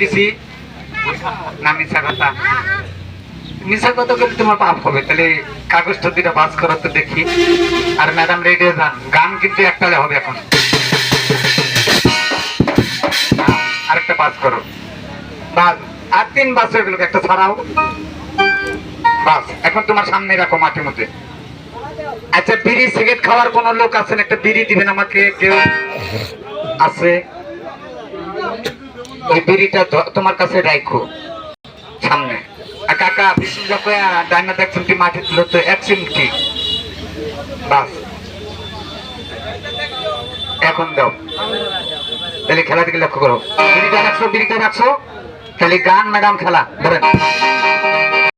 দিছি? না মিশা কথা। মিশা কথা বলে তোমার পাপ হবে, তাহলে কাগজটা দুটা বাস করো তো দেখি। আর ম্যাডাম রেডি যান, গান কিন্তু একটালে হবে এখন। আরেকটা পাস করো। বাস, আর তিন বাস হয়ে গেল, একটা ছাড়াও। বাস, এখন তোমার সামনে রাখো মাঠের মধ্যে। আচ্ছা বিড়ি, সিগারেট খাওয়ার কোন লোক আছেন? একটা বিড়ি দিবেন আমাকে, কেউ আছে? ওই বিড়িটা তোমার কাছে রাখো সামনে। কাকা চিমটি তো এক চিমটি বাস। এখন দাও। তাহলে খেলা দিকে লক্ষ্য করো। বিড়িটা রাখছো বিড়িটা রাখছো। তাহলে গান, ম্যাডাম, খেলা। ধরেন।